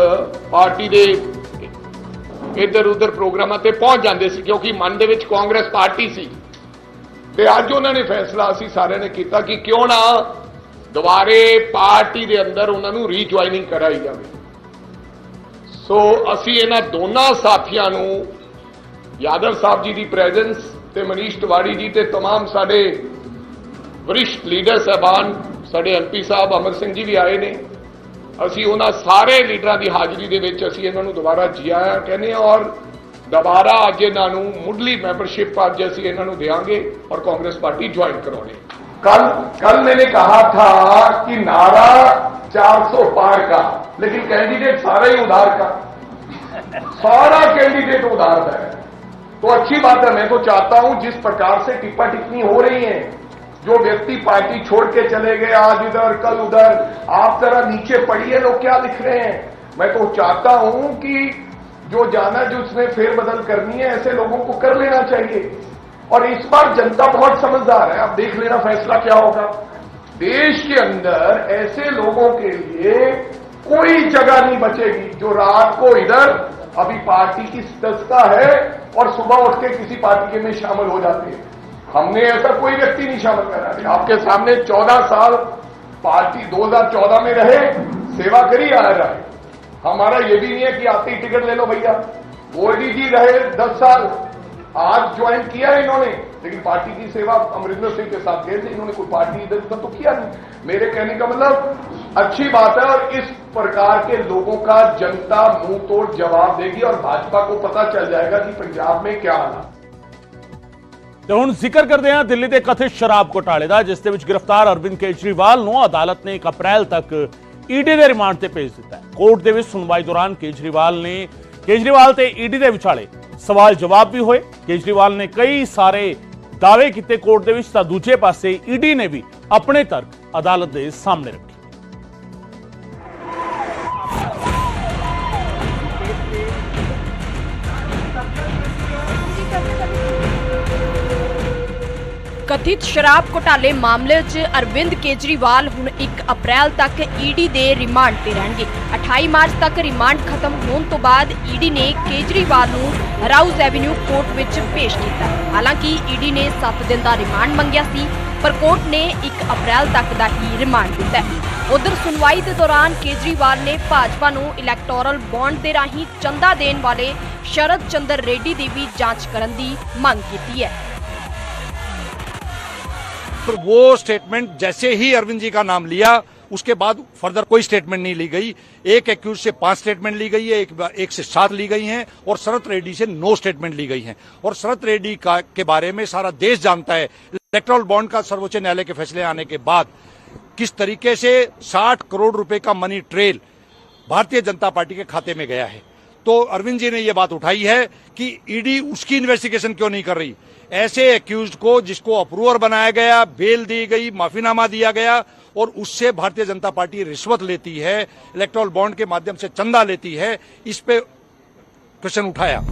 Speaker 12: ਪਾਰਟੀ ਦੇ ਇੱਧਰ ਉੱਧਰ ਪ੍ਰੋਗਰਾਮਾਂ ਤੇ ਪਹੁੰਚ ਜਾਂਦੇ ਸੀ, ਕਿਉਂਕਿ ਮਨ ਦੇ ਵਿੱਚ ਕਾਂਗਰਸ ਪਾਰਟੀ ਸੀ। ਤੇ ਅੱਜ ਉਹਨਾਂ ਨੇ ਫੈਸਲਾ ਅਸੀਂ ਸਾਰਿਆਂ ਨੇ ਕੀਤਾ ਕਿ ਕਿਉਂ ਨਾ ਦੁਬਾਰੇ ਪਾਰਟੀ ਦੇ ਅੰਦਰ ਉਹਨਾਂ ਨੂੰ ਰੀਜੁਆਇਨਿੰਗ ਕਰਾਈ ਜਾਵੇ। ਸੋ ਅਸੀਂ ਇਹਨਾਂ ਦੋਨਾਂ ਸਾਥੀਆਂ ਨੂੰ, ਯਾਦਵ ਸਾਹਿਬ ਜੀ ਦੀ ਪ੍ਰੈਜ਼ੈਂਸ ਤੇ ਮਨੀਸ਼ ਤਿਵਾੜੀ ਜੀ ਤੇ तमाम ਸਾਡੇ ਵਰਿਸ਼ਟ ਲੀਡਰ ਸਹਿਬਾਨ ਸਾਡੇ ਐਮਪੀ ਸਾਹਿਬ ਅਮਰ ਸਿੰਘ ਜੀ ਵੀ ਆਏ ਨੇ ਅਸੀਂ ਉਹਨਾਂ ਸਾਰੇ ਲੀਡਰਾਂ ਦੀ ਹਾਜ਼ਰੀ ਦੇ ਵਿੱਚ ਅਸੀਂ ਇਹਨਾਂ ਨੂੰ ਦੁਬਾਰਾ ਜੀ ਆਇਆਂ ਕਹਿੰਦੇ ਹਾਂ ਔਰ ਦੁਬਾਰਾ ਅੱਜ ਇਹਨਾਂ ਨੂੰ ਮੁੱਢਲੀ ਮੈਂਬਰਸ਼ਿਪ ਅੱਜ ਅਸੀਂ ਇਹਨਾਂ ਨੂੰ ਦੇਵਾਂਗੇ और कांग्रेस पार्टी ज्वाइन करवाने कल कल मैंने कहा था कि नारा 400 पार का लेकिन कैंडिडेट सारा ही उधार का सारा कैंडिडेट उधार है तो अच्छी बात है, मैं तो चाहता हूँ जिस प्रकार से टिप्पा टिप्पणी हो रही है, जो व्यक्ति पार्टी छोड़ के चले गए, आज इधर, कल उधर, आप जरा नीचे पढ़िए लोग क्या लिख रहे हैं। मैं तो चाहता हूँ कि जो जाना जो उसमें फेरबदल करनी है, ऐसे लोगों को कर लेना चाहिए। और इस बार जनता बहुत समझदार है, आप देख लेना फैसला क्या होगा। देश के अंदर ऐसे लोगों के लिए कोई जगह नहीं बचेगी, जो रात को इधर अभी पार्टी की सदस्यता है और सुबह उठ के किसी पार्टी के में शामिल हो जाते हैं। हमने ऐसा कोई व्यक्ति नहीं शामिल करा है। आपके सामने 14 साल, पार्टी 2014 में रहे, सेवा करी आ रहा हमारा ये भी नहीं है कि आते ही टिकट ले लो भैया। गोल्डी जी रहे 10 साल। आज ज्वाइन किया इन्होंने, लेकिन पार्टी की सेवा अमरिंदर सिंह के साथ गए थे। इन्होंने कोई पार्टी इधर उधर तो किया नहीं। मेरे कहने का मतलब अच्छी बात है और इस प्रकार के लोगों का जनता मुंह तोड़ जवाब देगी और भाजपा को पता चल जाएगा कि पंजाब में क्या हालात
Speaker 1: ਤੇ ਹੁਣ ਜ਼ਿਕਰ ਕਰਦੇ ਹਾਂ ਦਿੱਲੀ ਦੇ ਕਥਿਤ ਸ਼ਰਾਬ ਘੋਟਾਲੇ ਦਾ ਜਿਸ ਦੇ ਵਿੱਚ ਗ੍ਰਿਫਤਾਰ ਅਰਵਿੰਦ ਕੇਜਰੀਵਾਲ ਨੂੰ ਅਦਾਲਤ ਨੇ 1 ਅਪ੍ਰੈਲ ਤੱਕ ਈਡੀ ਦੇ ਰਿਮਾਂਡ ਤੇ ਭੇਜ ਦਿੱਤਾ ਹੈ ਕੋਰਟ ਦੇ ਵਿੱਚ ਸੁਣਵਾਈ ਦੌਰਾਨ ਕੇਜਰੀਵਾਲ ਨੇ ਕੇਜਰੀਵਾਲ ਤੇ ਈਡੀ ਦੇ ਵਿਚਾਲੇ ਸਵਾਲ ਜਵਾਬ ਵੀ ਹੋਏ ਕੇਜਰੀਵਾਲ ਨੇ ਕਈ ਸਾਰੇ ਦਾਅਵੇ ਕੀਤੇ ਕੋਰਟ ਦੇ ਵਿੱਚ ਤਾਂ ਦੂਜੇ ਪਾਸੇ ਈਡੀ ਨੇ ਵੀ ਆਪਣੇ ਤਰਕ ਅਦਾਲਤ ਦੇ ਸਾਹਮਣੇ ਰੱਖੇ
Speaker 13: ਕਥਿਤ ਸ਼ਰਾਬ ਘੁਟਾਲੇ ਮਾਮਲੇ 'ਚ ਅਰਵਿੰਦ ਕੇਜਰੀਵਾਲ ਹੁਣ 1 ਅਪ੍ਰੈਲ ਤੱਕ ਈਡੀ ਦੇ ਰਿਮਾਂਡ ਤੇ ਰਹਿਣਗੇ। 28 ਮਾਰਚ ਤੱਕ ਰਿਮਾਂਡ ਖਤਮ ਹੋਣ ਤੋਂ ਬਾਅਦ ਈਡੀ ਨੇ ਕੇਜਰੀਵਾਲ ਨੂੰ ਰਾਉਜ਼ ਐਵਨਿਊ ਕੋਰਟ ਵਿੱਚ ਪੇਸ਼ ਕੀਤਾ। ਹਾਲਾਂਕਿ ਈਡੀ ਨੇ 7 ਦਿਨ ਦਾ ਰਿਮਾਂਡ ਮੰਗਿਆ ਸੀ, ਪਰ ਕੋਰਟ ਨੇ 1 ਅਪ੍ਰੈਲ ਤੱਕ ਦਾ ਹੀ ਰਿਮਾਂਡ ਦਿੱਤਾ ਉਧਰ ਸੁਣਵਾਈ ਦੇ ਦੌਰਾਨ ਕੇਜਰੀਵਾਲ ਨੇ ਭਾਜਪਾ ਨੂੰ ਇਲੈਕਟੋਰਲ ਬੌਂਡ ਦੇ ਰਾਹੀਂ ਚੰਦਾ ਦੇਣ ਵਾਲੇ ਸ਼ਰਦ ਚੰਦਰ ਰੈਡੀ ਦੀ ਵੀ ਜਾਂਚ ਕਰਨ ਦੀ ਮੰਗ ਕੀਤੀ ਹੈ।
Speaker 14: फिर वो स्टेटमेंट जैसे ही अरविंद जी का नाम लिया उसके बाद फर्दर कोई स्टेटमेंट नहीं ली गई। एक एक्यूज से पाँच स्टेटमेंट ली गई है एक, एक से सात ली गई हैं और शरत रेड्डी से नो स्टेटमेंट ली गई हैं। और शरत रेड्डी का के बारे में सारा देश जानता है। इलेक्ट्रल बॉन्ड का सर्वोच्च न्यायालय के फैसले आने के बाद किस तरीके से 60 करोड़ रुपए का money trail Bharatiya Janata party के खाते में गया है। तो अरविंद जी ने यह बात उठाई है कि ईडी उसकी इन्वेस्टिगेशन क्यों नहीं कर रही? ऐसे एक्यूज को जिसको अप्रूवर बनाया गया बेल दी गई माफीनामा दिया गया और उससे भारतीय जनता पार्टी रिश्वत लेती है इलेक्ट्रल बॉन्ड के माध्यम से चंदा लेती है इस पे क्वेश्चन उठाया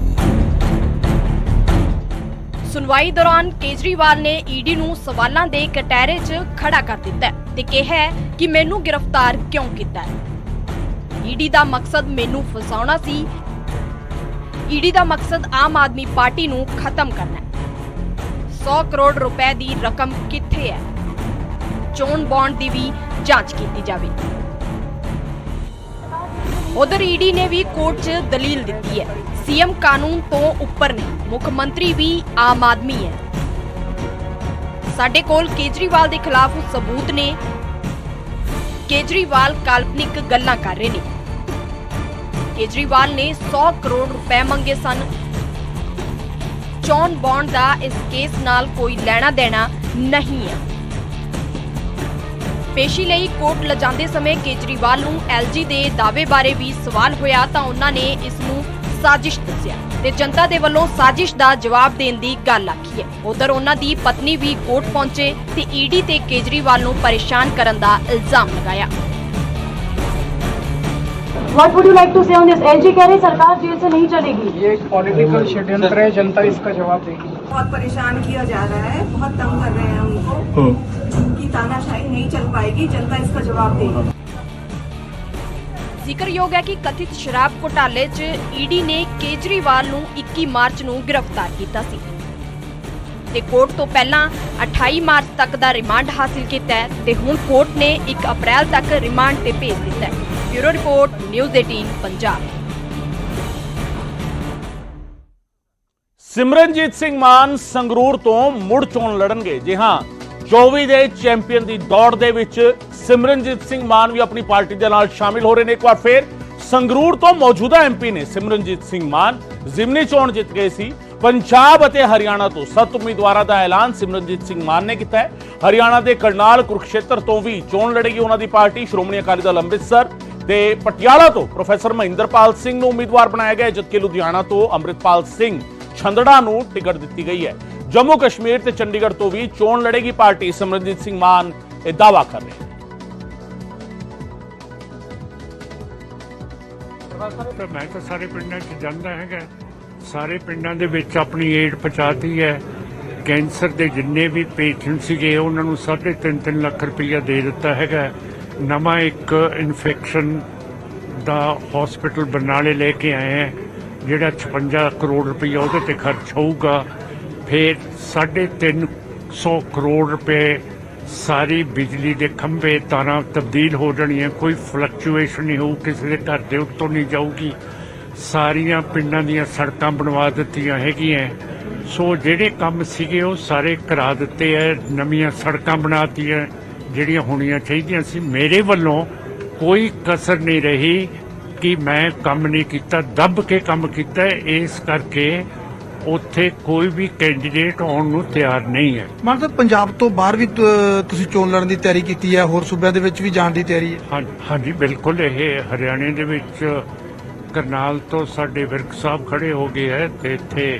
Speaker 13: ਸੁਣਵਾਈ ਦੌਰਾਨ ਕੇਜਰੀਵਾਲ ਨੇ ਈਡੀ ਨੂੰ ਸਵਾਲਾਂ ਦੇ ਕਟਹਿਰੇ 'ਚ ਖੜਾ ਕਰ ਦਿੱਤਾ ਹੈ ਤੇ ਕਿਹਾ ਹੈ ਕਿ ਮੈਨੂੰ ਗ੍ਰਿਫਤਾਰ ਕਿਉਂ ਕੀਤਾ ਹੈ ਈਡੀ ਦਾ ਮਕਸਦ ਮੈਨੂੰ ਫਸਾਉਣਾ ਸੀ ਈਡੀ ਦਾ ਮਕਸਦ ਆਮ ਆਦਮੀ ਪਾਰਟੀ ਨੂੰ ਖਤਮ ਕਰਨਾ ਹੈ 100 ਕਰੋੜ ਰੁਪਏ ਦੀ ਰਕਮ ਕਿੱਥੇ ਹੈ? ਚੋਣ ਬੌਂਡ ਦੀ ਵੀ ਜਾਂਚ ਕੀਤੀ ਜਾਵੇ। ਉਧਰ ਈਡੀ ਨੇ ਵੀ ਕੋਰਟ 'ਚ ਦਲੀਲ ਦਿੱਤੀ ਹੈ। ਸੀਐਮ ਕਾਨੂੰਨ ਤੋਂ ਉੱਪਰ ਨਹੀਂ, ਮੁੱਖ ਮੰਤਰੀ ਵੀ ਆਮ ਆਦਮੀ ਹੈ। ਸਾਡੇ ਕੋਲ ਕੇਜਰੀਵਾਲ ਦੇ ਖਿਲਾਫ ਸਬੂਤ ਨੇ। ਕੇਜਰੀਵਾਲ ਕਾਲਪਨਿਕ ਗੱਲਾਂ ਕਰ ਰਹੇ ਨੇ। ਕੇਜਰੀਵਾਲ ਨੇ 100 ਕਰੋੜ ਰੁਪਏ ਮੰਗੇ ਸਨ। ਚੌਨ ਬੌਂਡ ਦਾ ਇਸ ਕੇਸ ਨਾਲ ਕੋਈ ਲੈਣਾ ਦੇਣਾ ਨਹੀਂ ਹੈ। ਪੇਸ਼ੀ ਲਈ ਕੋਰਟ ਲਿਜਾਂਦੇ ਸਮੇਂ ਕੇਜਰੀਵਾਲ ਨੂੰ ਐਲਜੀ ਦੇ ਦਾਅਵੇ ਬਾਰੇ ਵੀ ਸਵਾਲ ਹੋਇਆ ਤਾਂ ਉਹਨਾਂ ਨੇ ਇਸ ਨੂੰ ਸਾਜ਼ਿਸ਼ ਦੱਸਿਆ ਤੇ ਜਨਤਾ ਦੇ ਵੱਲੋਂ ਸਾਜ਼ਿਸ਼ ਦਾ ਜਵਾਬ ਦੇਣ ਦੀ ਗੱਲ ਆਖੀ ਹੈ। ਉਧਰ ਉਹਨਾਂ ਦੀ ਪਤਨੀ ਵੀ ਕੋਰਟ ਪਹੁੰਚੇ ਤੇ ਈਡੀ ਤੇ ਕੇਜਰੀਵਾਲ ਨੂੰ ਪਰੇਸ਼ਾਨ ਕਰਨ ਦਾ ਇਲਜ਼ਾਮ ਲਗਾਇਆ।
Speaker 15: What would you like to say on this? LG कह रही सरकार जेल से नहीं चलेगी
Speaker 2: ये पॉलिटिकल षड्यंत्र है जनता इसका जवाब देगी
Speaker 15: बहुत परेशान किया जा रहा है बहुत तंग कर रहे हैं उनको उनकी तानाशाही नहीं चल पाएगी जनता इसका जवाब देगी
Speaker 13: ਜ਼ਿਕਰਯੋਗ ਹੈ ਕਿ ਕਥਿਤ ਸ਼ਰਾਬ ਘੁਟਾਲੇ 'ਚ ਈਡੀ ਨੇ ਕੇਜਰੀਵਾਲ ਨੂੰ 21 ਮਾਰਚ ਨੂੰ ਗ੍ਰਿਫਤਾਰ ਕੀਤਾ ਸੀ ਤੇ ਕੋਰਟ ਤੋਂ ਪਹਿਲਾਂ 28 ਮਾਰਚ ਤੱਕ ਦਾ ਰਿਮਾਂਡ ਹਾਸਿਲ ਕੀਤਾ ਹੈ ਤੇ ਹੁਣ ਕੋਰਟ ਨੇ 1 ਅਪ੍ਰੈਲ ਤੱਕ ਰਿਮਾਂਡ ਤੇ ਭੇਜ ਦਿੱਤਾ ਹੈ bureau report, news 18 Punjab.
Speaker 1: Simranjit Singh Mann Sangrur ਤੋਂ ਮੁੜ ਚੋਣ ਲੜਨਗੇ। ਜੀ ਹਾਂ 24 ਦੇ ਚੈਂਪੀਅਨ ਦੀ ਦੌੜ ਦੇ ਵਿੱਚ ਸਿਮਰਨਜੀਤ ਸਿੰਘ ਮਾਨ ਵੀ ਆਪਣੀ ਪਾਰਟੀ ਦੇ ਨਾਲ ਸ਼ਾਮਿਲ ਹੋ ਰਹੇ ਨੇ। ਇੱਕ ਵਾਰ ਫੇਰ ਸੰਗਰੂਰ ਤੋਂ ਮੌਜੂਦਾ ਐਮਪੀ ਨੇ ਸਿਮਰਨਜੀਤ ਸਿੰਘ ਮਾਨ ਜ਼ਿਮਨੀ ਚੋਣ ਜਿੱਤ ਗਏ ਸੀ। ਪੰਜਾਬ ਅਤੇ ਹਰਿਆਣਾ ਤੋਂ ਸੱਤ ਉਮੀਦਵਾਰਾਂ ਦਾ ਐਲਾਨ ਸਿਮਰਨਜੀਤ ਸਿੰਘ ਮਾਨ ਨੇ ਕੀਤਾ ਹੈ। ਹਰਿਆਣਾ ਦੇ ਕਰਨਾਲ ਕੁਰਕਸ਼ੇਤਰ ਤੋਂ ਵੀ ਚੋਣ ਲੜੇਗੀ ਉਹਨਾਂ ਦੀ ਪਾਰਟੀ। ਸ਼੍ਰੋਮਣੀ ਅਕਾਲੀ ਦਲ ਅੰਮ੍ਰਿਤਸਰ ਤੇ ਪਟਿਆਲਾ ਤੋਂ ਪ੍ਰੋਫੈਸਰ ਮਹਿੰਦਰਪਾਲ ਸਿੰਘ ਨੂੰ ਉਮੀਦਵਾਰ ਬਣਾਇਆ ਗਿਆ ਜਦਕਿ ਲੁਧਿਆਣਾ ਤੋਂ ਅੰਮ੍ਰਿਤਪਾਲ ਸਿੰਘ ਛੰਦੜਾ ਨੂੰ ਟਿਕਟ ਦਿੱਤੀ ਗਈ ਹੈ। ਜੰਮੂ ਕਸ਼ਮੀਰ ਤੇ ਚੰਡੀਗੜ੍ਹ ਤੋਂ ਵੀ ਚੋਣ ਲੜੇਗੀ ਪਾਰਟੀ। ਸਿਮਰਨਜੀਤ ਸਿੰਘ ਮਾਨ ਇਹ ਦਾਅਵਾ ਕਰ ਰਹੇ ਹਨ
Speaker 16: ਤਾਂ ਮੈਂ ਤਾਂ ਸਾਰੇ ਪਿੰਡਾਂ 'ਚ ਜਾਂਦਾ ਹੈਗਾ। ਸਾਰੇ ਪਿੰਡਾਂ ਦੇ ਵਿੱਚ ਆਪਣੀ ਏਡ ਪਹੁੰਚਾਤੀ ਹੈ। ਕੈਂਸਰ ਦੇ ਜਿੰਨੇ ਵੀ ਪੇਸ਼ੈਂਟ ਸੀਗੇ, ਉਹਨਾਂ ਨੂੰ 3.5 ਲੱਖ ਰੁਪਈਆ ਦੇ ਦਿੱਤਾ ਹੈਗਾ। ਨਵਾਂ ਇੱਕ ਇਨਫੈਕਸ਼ਨ ਦਾ ਹਸਪੀਟਲ ਬਰਨਾਲੇ ਲੈ ਕੇ ਆਏ ਹੈ, ਜਿਹੜਾ 56 ਕਰੋੜ ਰੁਪਈਆ ਉਹਦੇ ਤੇ ਖਰਚ ਹੋਊਗਾ। ਫਿਰ 3.5 ਕਰੋੜ ਰੁਪਏ ਸਾਰੀ ਬਿਜਲੀ ਦੇ ਖੰਭੇ ਤਾਰਾਂ ਤਬਦੀਲ ਹੋ ਜਾਣੀਆਂ, ਕੋਈ ਫਲਕਚੁਏਸ਼ਨ ਨਹੀਂ ਹੋਊ, ਕਿਸੇ ਦੇ ਘਰ ਦੇ ਉੱਤੋਂ ਨਹੀਂ ਜਾਊਗੀ। ਸਾਰੀਆਂ ਪਿੰਡਾਂ ਦੀਆਂ ਸੜਕਾਂ ਬਣਵਾ ਦਿੱਤੀਆਂ ਹੈਗੀਆਂ। ਸੋ ਜਿਹੜੇ ਕੰਮ ਸੀਗੇ ਉਹ ਸਾਰੇ ਕਰਾ ਦਿੱਤੇ ਐ ਨਵੀਆਂ ਸੜਕਾਂ ਬਣਾਤੀਆਂ। ਜਿਹੜੀਆਂ ਹੋਣੀਆਂ ਚਾਹੀਦੀਆਂ ਸੀ ਮੇਰੇ ਵੱਲੋਂ ਕੋਈ ਕਸਰ ਨਹੀਂ ਰਹੀ ਕਿ ਮੈਂ ਕੰਮ ਨਹੀਂ ਕੀਤਾ ਦੱਬ ਕੇ ਕੰਮ ਕੀਤਾ। ਇਸ ਕਰਕੇ ਉੱਥੇ ਕੋਈ ਵੀ ਕੈਂਡੀਡੇਟ ਆਉਣ ਨੂੰ ਤਿਆਰ ਨਹੀਂ ਹੈ।
Speaker 17: ਮਾਨ ਸਾਹਿਬ ਪੰਜਾਬ ਤੋਂ ਬਾਹਰ ਵੀ ਤੁਸੀਂ ਚੋਣ ਲੜਨ ਦੀ ਤਿਆਰੀ ਕੀਤੀ ਹੈ ਹੋਰ ਸੂਬਿਆਂ ਦੇ ਵਿੱਚ ਵੀ ਜਾਣ ਦੀ ਤਿਆਰੀ ਹੈ?
Speaker 16: ਹਾਂਜੀ ਬਿਲਕੁਲ। ਇਹ ਹਰਿਆਣੇ ਦੇ ਵਿੱਚ ਕਰਨਾਲ ਤੋਂ ਸਾਡੇ ਵਿਰਕ ਸਾਹਿਬ ਖੜੇ ਹੋ ਗਏ ਹੈ ਤੇ ਇੱਥੇ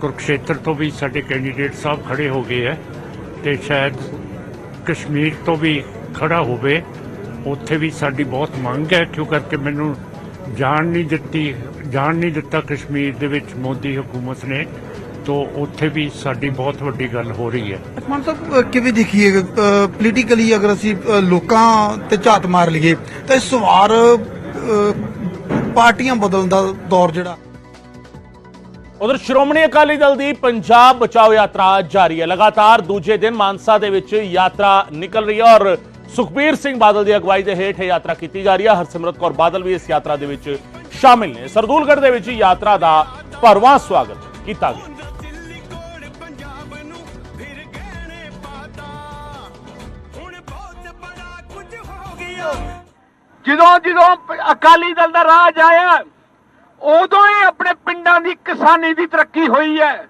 Speaker 16: ਕੁਰੂਕਸ਼ੇਤਰ ਤੋਂ ਵੀ ਸਾਡੇ ਕੈਂਡੀਡੇਟ ਸਾਹਿਬ ਖੜੇ ਹੋ ਗਏ ਹੈ ਤੇ ਸ਼ਾਇਦ ਕਸ਼ਮੀਰ ਤੋਂ ਵੀ ਖੜਾ ਹੋਵੇ, ਉੱਥੇ ਵੀ ਸਾਡੀ ਬਹੁਤ ਮੰਗ ਹੈ ਕਿਉਂ ਕਰਕੇ ਮੈਨੂੰ ਜਾਣ ਨਹੀਂ ਦਿੱਤੀ, ਜਾਣ ਨਹੀਂ ਦਿੱਤਾ ਕਸ਼ਮੀਰ ਦੇ ਵਿੱਚ ਮੋਦੀ ਹਕੂਮਤ ਨੇ, ਤੋਂ ਉੱਥੇ ਵੀ ਸਾਡੀ ਬਹੁਤ ਵੱਡੀ ਗੱਲ ਹੋ ਰਹੀ ਹੈ।
Speaker 17: ਮਾਨ ਸਾਹਿਬ ਕਿਵੇਂ ਦੇਖੀਏ ਪੋਲੀਟੀਕਲੀ ਅਗਰ ਅਸੀਂ ਲੋਕਾਂ ਤੇ ਝਾਤ ਮਾਰ ਲਈਏ, ਤਾਂ ਇਸ ਵਾਰ ਪਾਰਟੀਆਂ ਬਦਲਣ ਦਾ ਦੌਰ ਜਿਹੜਾ
Speaker 1: ਉਧਰ ਸ਼੍ਰੋਮਣੀ ਅਕਾਲੀ ਦਲ ਦੀ ਪੰਜਾਬ ਬਚਾਓ ਯਾਤਰਾ ਜਾਰੀ ਹੈ। ਲਗਾਤਾਰ ਦੂਜੇ ਦਿਨ ਮਾਨਸਾ ਦੇ ਵਿੱਚ ਯਾਤਰਾ ਨਿਕਲ ਰਹੀ ਹੈ ਔਰ ਸੁਖਬੀਰ ਸਿੰਘ ਬਾਦਲ ਦੀ ਅਗਵਾਈ ਦੇ ਹੇਠ ਇਹ ਯਾਤਰਾ ਕੀਤੀ ਜਾ ਰਹੀ ਹੈ। ਹਰਸਿਮਰਤ ਕੌਰ ਬਾਦਲ ਵੀ ਇਸ ਯਾਤਰਾ ਦੇ ਵਿੱਚ ਸ਼ਾਮਿਲ ਨੇ। ਸਰਦੂਲਗੜ੍ਹ ਦੇ ਵਿੱਚ ਯਾਤਰਾ ਦਾ ਭਰਵਾਂ ਸਵਾਗਤ ਕੀਤਾ ਗਿਆ।
Speaker 18: ਜਦੋਂ ਜਦੋਂ ਅਕਾਲੀ ਦਲ ਦਾ ਰਾਜ ਆਇਆ ਉਦੋਂ ਹੀ ਆਪਣੇ ਪਿੰਡਾਂ ਦੀ ਕਿਸਾਨੀ ਦੀ ਤਰੱਕੀ ਹੋਈ ਹੈ।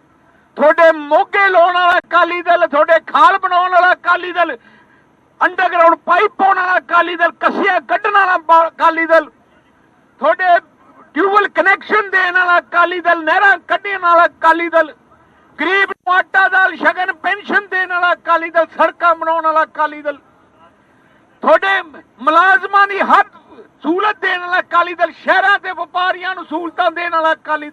Speaker 18: ਤੁਹਾਡੇ ਮੋਗੇ ਲਾਉਣ ਵਾਲਾ ਅਕਾਲੀ ਦਲ, ਤੁਹਾਡੇ ਖਾਲ ਬਣਾਉਣ ਵਾਲਾ ਅਕਾਲੀ ਦਲ ਅੰਡਰਗਰਾਉਂਡ ਪਾਈਪ ਪਾਉਣ ਵਾਲਾ ਅਕਾਲੀ ਦਲ, ਕਸੀਆਂ ਕੱਢਣ ਵਾਲਾ ਅਕਾਲੀ ਦਲ, ਤੁਹਾਡੇ ਟਿਊਬਲ ਕਨੈਕਸ਼ਨ ਦੇਣ ਵਾਲਾ ਅਕਾਲੀ ਦਲ, ਨਹਿਰਾਂ ਕੱਢਣ ਵਾਲਾ ਅਕਾਲੀ ਦਲ, ਗਰੀਬ ਨੂੰ ਆਟਾ ਦਾਲ, ਸ਼ਗਨ ਪੈਨਸ਼ਨ ਦੇਣ ਵਾਲਾ ਅਕਾਲੀ ਦਲ, ਸੜਕਾਂ ਬਣਾਉਣ ਵਾਲਾ ਅਕਾਲੀ ਦਲ, ਤੁਹਾਡੇ ਮੁਲਾਜ਼ਮਾਂ ਦੀ ਹਰ ਸਹੂਲਤ ਦੇਣ ਵਾਲਾ ਅਕਾਲੀ ਦਲ, ਸ਼ਹਿਰਾਂ ਤੇ ਵਪਾਰੀਆਂ ਨੂੰ ਸਹੂਲਤਾਂ ਦੇਣ ਵਾਲਾ ਅਕਾਲੀ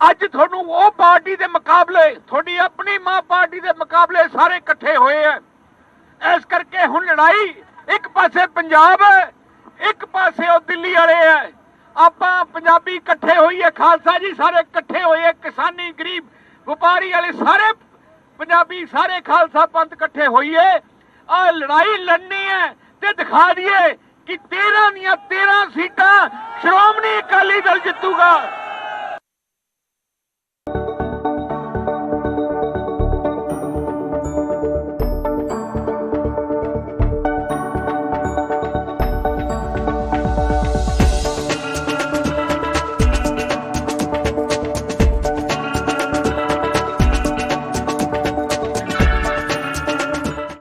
Speaker 18: ਅੱਜ ਤੁਹਾਨੂੰ ਉਹ ਪਾਰਟੀ ਦੇ ਮੁਕਾਬਲੇ, ਤੁਹਾਡੀ ਆਪਣੀ ਮਾਂ ਪਾਰਟੀ ਦੇ ਮੁਕਾਬਲੇ ਸਾਰੇ ਇਕੱਠੇ ਹੋਏ ਐ ਇਸ ਕਰਕੇ ਹੁਣ ਲੜਾਈ ਇੱਕ ਪਾਸੇ ਪੰਜਾਬ ਹੈ, ਇੱਕ ਪਾਸੇ ਉਹ ਦਿੱਲੀ ਵਾਲੇ ਐ ਆਪਾਂ ਪੰਜਾਬੀ ਇਕੱਠੇ ਹੋਈਏ ਖਾਲਸਾ ਜੀ ਸਾਰੇ ਇਕੱਠੇ ਹੋਏ ਕਿਸਾਨੀ, ਗਰੀਬ, ਵਪਾਰੀ ਵਾਲੇ ਸਾਰੇ ਪੰਜਾਬੀ, ਸਾਰੇ ਖਾਲਸਾ ਪੰਥ ਇਕੱਠੇ ਹੋਈਏ। ਆ ਲੜਾਈ ਲੜਨੀ ਹੈ ਤੇ ਦਿਖਾ ਦਈਏ ਕਿ 13 ਦੀਆਂ 13 ਸੀਟਾਂ ਸ਼੍ਰੋਮਣੀ ਅਕਾਲੀ ਦਲ ਜਿੱਤੂਗਾ।